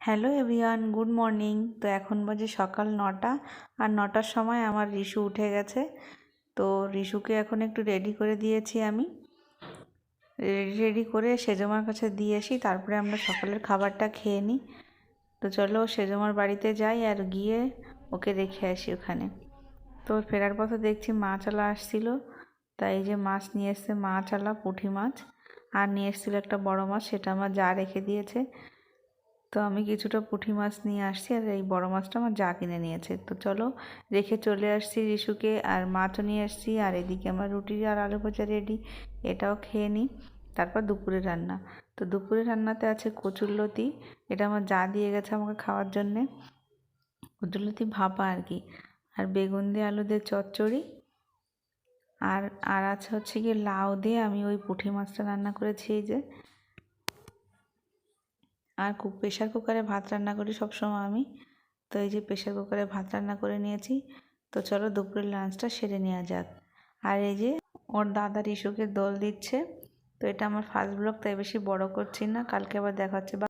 Hello everyone, good morning. তো এখন বাজে সকাল নটা আর নটার সময় আমার রিশু উঠে গেছে। তো রিশুকে এখন একটু রেডি করে দিয়েছি আমি। রেডি রেডি করে সেজমার কাছে দিয়ে আসি, তারপরে আমরা সকালের খাবারটা খেয়ে নিই। তো চলো সেজমার বাড়িতে যাই আর গিয়ে ওকে রেখে আসি ওখানে। তো ফেরার পথে দেখছি মাছওয়ালা আসছিল। তাই এই যে মাছ নিয়ে এসছে মাছওয়ালা পুঁটি মাছ। আর নিয়ে এসেছিল একটা বড় মাছ, সেটা আমার যা রেখে দিয়েছে। তো আমি কিছুটা পুঁটি মাছ নিয়ে আসছি আর এই বড় মাছটা আমার যা কিনে নিয়েছে। তো চলো রেখে চলে আসছি রিশুকে আর মাছও নিয়ে আসছি আর এদিকে আমার রুটি আর আলু ভাজা রেডি এটাও খেয়ে নিই। তারপর দুপুরে রান্না। তো দুপুরে রান্নাতে আছে কচুরলতি এটা আমার যা দিয়ে গেছে আমাকে খাওয়ার জন্যে। কচুরলতি ভাপা আর কি। আর বেগুন দিয়ে আলু দিয়ে চচ্চড়ি। আর আর আছে হচ্ছে গিয়ে লাউ দিয়ে আমি ওই পুঁটি মাছটা রান্না করেছি এই যে। আর কু প্রেশার কুকারে ভাত রান্না করি সবসময় আমি। তো এই যে প্রেশার কুকারে ভাত রান্না করে নিয়েছি। তো চলো দুপুরের লাঞ্চটা সেরে নেওয়া যাক। আর এই যে ওর দাদার ইস্যুকে দোল দিচ্ছে। তো এটা আমার ফার্স্ট ব্লগ তাই বেশি বড় করছি না। কালকে আবার দেখা হচ্ছে